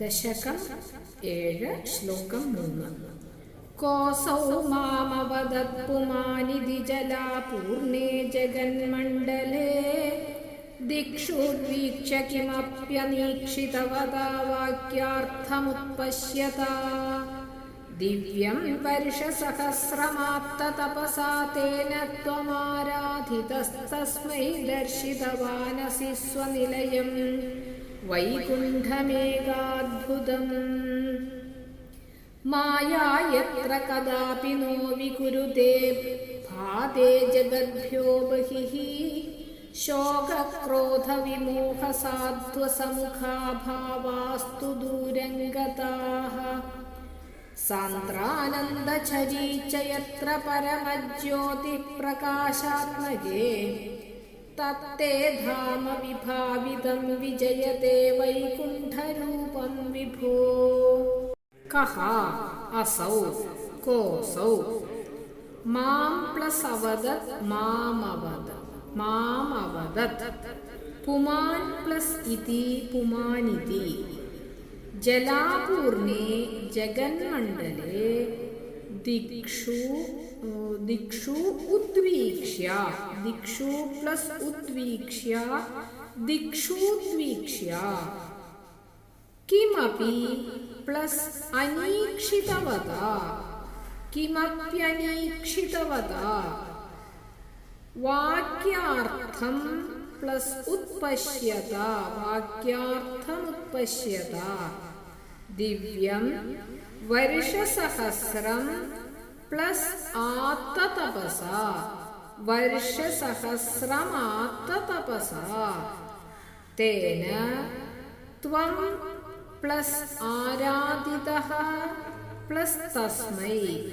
ദശകം ഏഴ് ശ്ലോകം മൂന്ന്. കോസൗ മാമവദത്പുമാനിധി ജലാപൂർണേ ജഗന്മണ്ഡലേ. ദിക്ഷുർവീക്ഷ കിമപ്യനീക്ഷിതവതാ വാക്യാർത്ഥമുപശ്യത ദിവ്യം വർഷസഹസ്രമാപ്തതപസാ തേന ത്വമാരാധിതസ്തസ്മൈ ദർശിതവാനസി സ്വനിലയം. वैकुण्ठमेकाद्भुतम् माया यत्र कदापि नो विकुरुते भाते जगद्भ्यो बहिः शोकक्रोधविमोहसाध्वसमुखा भावास्तु दूरङ्गताः सान्द्रानन्दचरी च यत्र परमज्योतिप्रकाशात्मके തത്തേ ധാമ വിഭാവിതം വിജയത്തെ വൈകുണ്ഠരൂപം വിഭോ കഹ അസൗ കോസൗ മാം പ്ലസ് അവദത് മാമവദ മാമവദത് പുമാൻ പ്ലസ് ഇതി പുമാനിതി ജലാപൂർണേ ജഗന്മണ്ഡലേ ദിക്ഷു ദിക്ഷു ഉദ്വീക്ഷ്യ ദിക്ഷു പ്ലസ് ഉദ്വീക്ഷ്യ ദിക്ഷൂദ്വീക്ഷ്യ കിമപി പ്ലസ് അനീക്ഷിതവത കിമപ്യനീക്ഷിതവത വാക്യാർത്ഥം പ്ലസ് ഉത്പശ്യത വാക്യാർത്ഥമുത്പശ്യത ദിവ്യം വർഷസഹസ്രം പ്ലസ് ആത്തതപസ. വർഷസഹസ്രമാത്തതപസ തേന പ്ലസ് ആരാധിതഃ പ്ലസ് തസ്മൈ.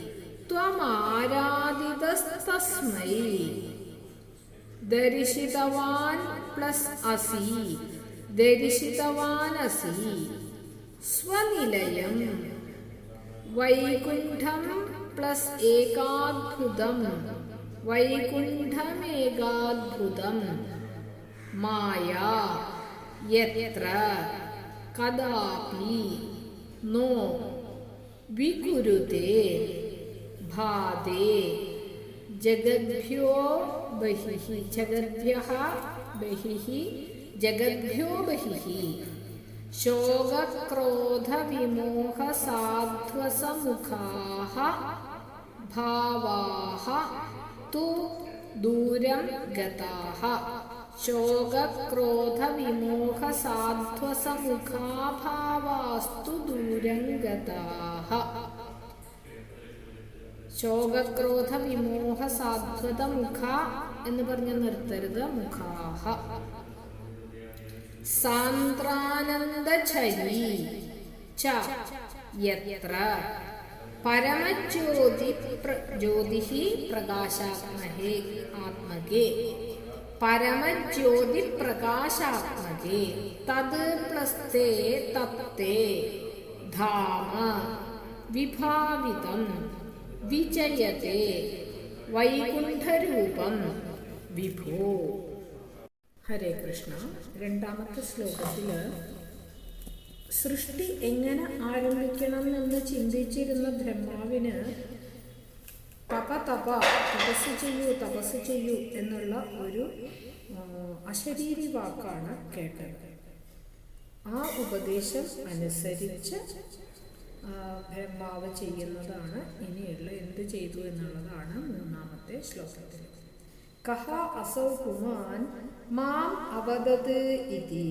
ത്വമാരാധിതസ്തസ്മൈ. ദർശിതവാൻ പ്ലസ് അസി. ദർശിതവാൻ അസി സ്വനിലയം വൈകുണ്ഠം പ്ലസ് ഏകാദ്ഭുതം വൈകുണ്ഠമേകാദ്ഭുതം മായ യത്ര കദാപി നോ വികുരുതേ ഭാതേ ജഗദ്ഭ്യോ ബഹിഹി ജഗദ്ഭ്യഃ ബഹിഹി ജഗദ്ഭ്യോ ബഹിഃ ശോകക്രോധവിമോഹസാധ്വസമുഖാः ഭാവാः തു ദൂരം ഗതാः ശോകക്രോധവിമോഹസാധ്വസമുഖാ ഭാവാസ്തു ദൂരം ഗതാः ശോകക്രോധ വിമോഹ സാധ്വത മുഖ എന്ന് പറഞ്ഞ് നിർത്തരുത് മുഖാഹ. സാന്ദ്രാനന്ദചരി. ച. യത്ര പരമജ്യോതി ജ്യോതി പ്രകാശാത്മകേ ആത്മകേ. പരമജ്യോതി പ്രകാശാത്മകേ. തത് പ്ലസ്തേ തത്തേ. ധാമ. വിഭാവിതം. വിജയത്തെ വൈകുണ്ഠരൂപം. വിഭോ. ഹരേ കൃഷ്ണ. രണ്ടാമത്തെ ശ്ലോകത്തിൽ സൃഷ്ടി എങ്ങനെ ആരംഭിക്കണം എന്ന് ചിന്തിച്ചിരുന്ന ബ്രഹ്മാവിന് തപ തപ തപസ് ചെയ്യൂ തപസ് ചെയ്യൂ എന്നുള്ള ഒരു അശരീരി വാക്കാണ് കേട്ടത്. ആ ഉപദേശം അനുസരിച്ച് ബ്രഹ്മാവ് ചെയ്യുന്നതാണ്. ഇനിയുള്ള എന്ത് ചെയ്തു എന്നുള്ളതാണ് മൂന്നാമത്തെ ശ്ലോകത്തിൽ കഹ അസൗ കുമാൻ മാം അവദത് ഇതി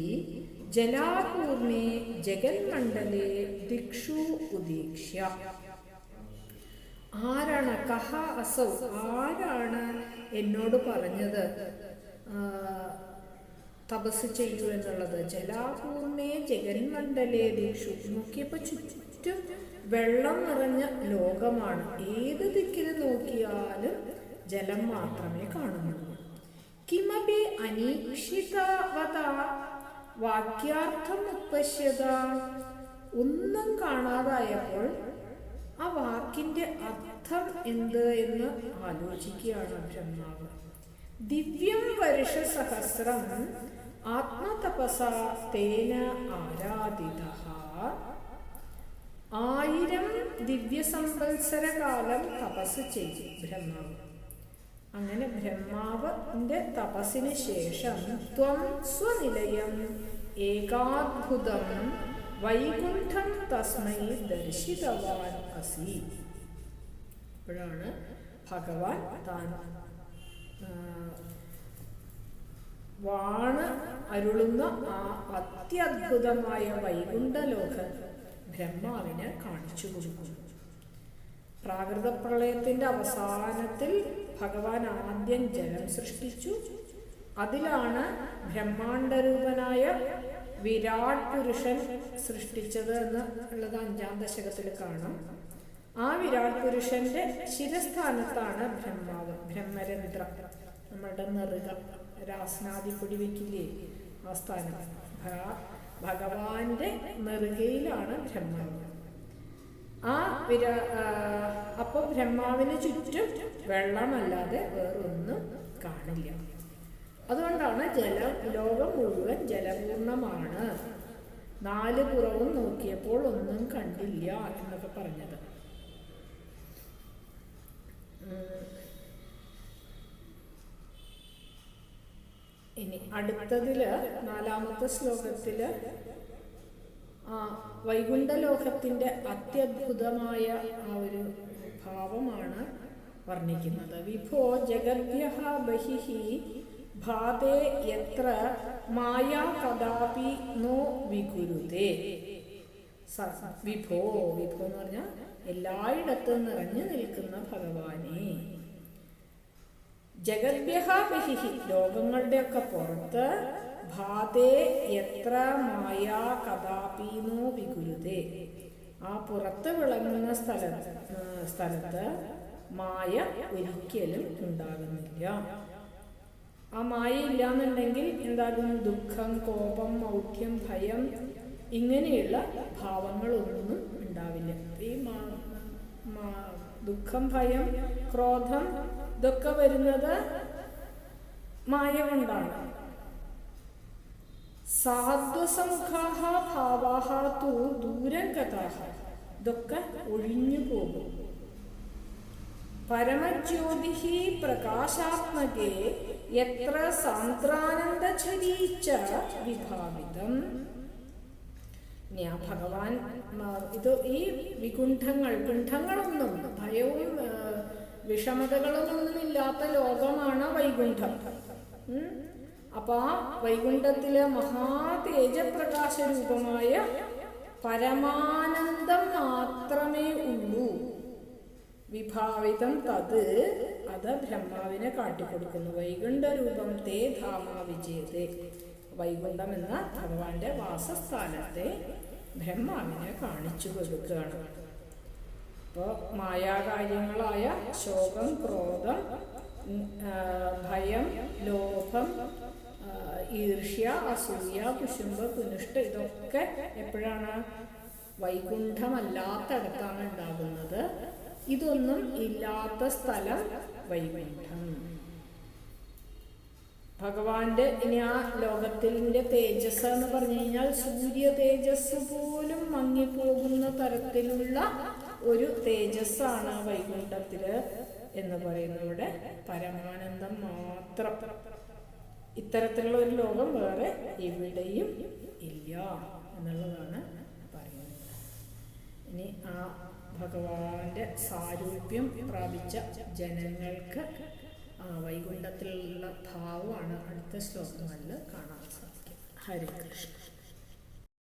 ജലാപൂർണേ ജഗന്മണ്ഡലേ ദിക്ഷു ഉദീക്ഷ്യ ആരാണ്? കഹ അസൗ. ആരാണ് എന്നോട് പറഞ്ഞത്? തപസ് ചെയ്യൂ എന്നുള്ളത്. ജലാപൂർണേ ജഗന്മണ്ഡലേ ദിക്ഷു. നോക്കിയപ്പോൾ ചുറ്റും വെള്ളം നിറഞ്ഞ ലോകമാണ്. ഏത് ദിക്കിൽ നോക്കിയാലും ജലം മാത്രമേ കാണുന്നുള്ളൂ. കിമപി അനീക്ഷിതവത വാക്യാർത്ഥം ഉപശ്യത ഒന്നും കാണാതായപ്പോൾ ആ വാക്കിന്റെ അർത്ഥം എന്ത് എന്ന് ആലോചിക്കുകയാണ് ബ്രഹ്മാവ്. ദിവ്യം വരുഷ സഹസ്രം ആത്മതപസ തേന ആരാധിത. ആയിരം ദിവ്യസംവത്സരകാലം തപസ് ചെയ്തു ബ്രഹ്മാവ്. അങ്ങനെ ബ്രഹ്മാവിന്റെ തപസ്സിന് ശേഷം ത്വം സ്വനിലയം ഏകാത്ഭുതം വൈകുണ്ഠം തസ്മൈ ദർശിതവാൻ അസി. അപ്പോഴാണ് ഭഗവാൻ താൻ വാണ് അരുളുന്ന ആ അത്യത്ഭുതമായ വൈകുണ്ഠലോകം ബ്രഹ്മാവിന് കാണിച്ചു കൊടുക്കുന്നു. പ്രാകൃത പ്രളയത്തിന്റെ അവസാനത്തിൽ ഭഗവാൻ ആദ്യം ജലം സൃഷ്ടിച്ചു. അതിലാണ് ബ്രഹ്മാണ്ടരൂപനായ വിരാട് പുരുഷൻ സൃഷ്ടിച്ചത് എന്ന് ഉള്ളത് അഞ്ചാം ദശകത്തിൽ കാണാം. ആ വിരാട് പുരുഷന്റെ ശിരസ്ഥാനത്താണ് ബ്രഹ്മാവ് ബ്രഹ്മരന്ധ്ര നമ്മളുടെ നെറുക രാസ്നാദി വെക്കില്ലേ ആ സ്ഥാനം. ഭഗവാന്റെ നെറുകയിലാണ് ബ്രഹ്മാവ്. ആ വിര അപ്പോൾ ബ്രഹ്മാവിന് ചുറ്റും വെള്ളമല്ലാതെ വേറൊന്നും കാണില്ല. അതുകൊണ്ടാണ് ജല ലോകം മുഴുവൻ ജലപൂർണമാണ്. നാല് പുറവും നോക്കിയപ്പോൾ ഒന്നും കണ്ടില്ല എന്നൊക്കെ പറഞ്ഞത്. ഇനി അടുത്തതിൽ നാലാമത്തെ ശ്ലോകത്തിൽ ആ വൈകുണ്ഠലോകത്തിന്റെ അത്യത്ഭുതമായ ആ ഒരു ഭാവമാണ് വർണിക്കുന്നത്. വിഭോ ജഗദ്യ ബഹിഹി ഭാതേ എത്ര മായാ കഥാപി നോ വികുരുതേ. വിഭോ വിഭോ എന്ന് പറഞ്ഞാൽ എല്ലായിടത്തും നിറഞ്ഞു നിൽക്കുന്ന ഭഗവാനെ. ജഗദ്യഹ ബഹിഹി ലോകങ്ങളുടെയൊക്കെ പുറത്ത് ഭാതേ എത്ര മായാ കഥാപീനോ വികുരുതേ. ആ പുറത്ത് വിളങ്ങുന്ന സ്ഥല സ്ഥലത്ത് മായ ഒരിക്കലും ഉണ്ടാകുന്നില്ല. ആ മായ ഇല്ലാന്നുണ്ടെങ്കിൽ എന്താകും? ദുഃഖം കോപം മൗഢ്യം ഭയം ഇങ്ങനെയുള്ള ഭാവങ്ങളൊന്നും ഉണ്ടാവില്ല. ഈ ദുഃഖം ഭയം ക്രോധം ഇതൊക്കെ വരുന്നത് മായ കൊണ്ടാണ്. സാധ്വസമുഖാഹ ഭാവാഹ തു ദൂരം കഥാഹ ഇതൊക്കെ ഒഴിഞ്ഞു പോകും. പരമജ്യോതി പ്രകാശാത്മകേ എത്ര സാന്ദ്രാനന്ദരീച്ച വിഭാവിതം. ഭഗവാൻ ഇത് ഈ വികുണ്ഠങ്ങൾ കുണ്ഠങ്ങളൊന്നും ഭയവും വിഷമതകളൊന്നുമില്ലാത്ത ലോകമാണ് വൈകുണ്ഠം. ഉം. അപ്പൊ ആ വൈകുണ്ഠത്തിലെ മഹാ തേജപ്രകാശ രൂപമായ പരമാനന്ദം മാത്രമേ ഉള്ളൂ. വിഭാവിതം തത് അത് ബ്രഹ്മാവിനെ കാട്ടിക്കൊടുക്കുന്നു. വൈകുണ്ഠ രൂപം തേ ധാമ വിജയത്തെ. വൈകുണ്ഠം എന്ന ഭഗവാന്റെ വാസസ്ഥാനത്തെ ബ്രഹ്മാവിനെ കാണിച്ചു കൊടുക്കുകയാണ്. അപ്പോൾ മായാകാര്യങ്ങളായ ശോകം ക്രോധം ഭയം ലോഭം ഈർഷ്യ അസൂയ കുശുമ്പ് കുനിഷ്ഠ ഇതൊക്കെ എപ്പോഴാണ്? വൈകുണ്ഠമല്ലാത്തടത്താണ് ഉണ്ടാകുന്നത്. ഇതൊന്നും ഇല്ലാത്ത സ്ഥലം വൈകുണ്ഠം. ഭഗവാന്റെ ഇനി ആ ലോകത്തിന്റെ തേജസ് എന്ന് പറഞ്ഞു കഴിഞ്ഞാൽ സൂര്യ തേജസ് പോലും മങ്ങിപ്പോകുന്ന തരത്തിലുള്ള ഒരു തേജസ്സാണ് വൈകുണ്ഠത്തിൽ എന്ന് പറയുന്നവിടെ പരമാനന്ദം മാത്രം. ഇത്തരത്തിലുള്ള ഒരു ലോകം വേറെ എവിടെയും ഇല്ല എന്നുള്ളതാണ് പറയുന്നത്. ഇനി ആ ഭഗവാന്റെ സാരൂപ്യം പ്രാപിച്ച ജനങ്ങൾക്ക് വൈകുണ്ഠത്തിലുള്ള ഭാവമാണ് അടുത്ത ശ്ലോകങ്ങളിൽ കാണാൻ സാധിക്കും ഹരേ കൃഷ്ണ.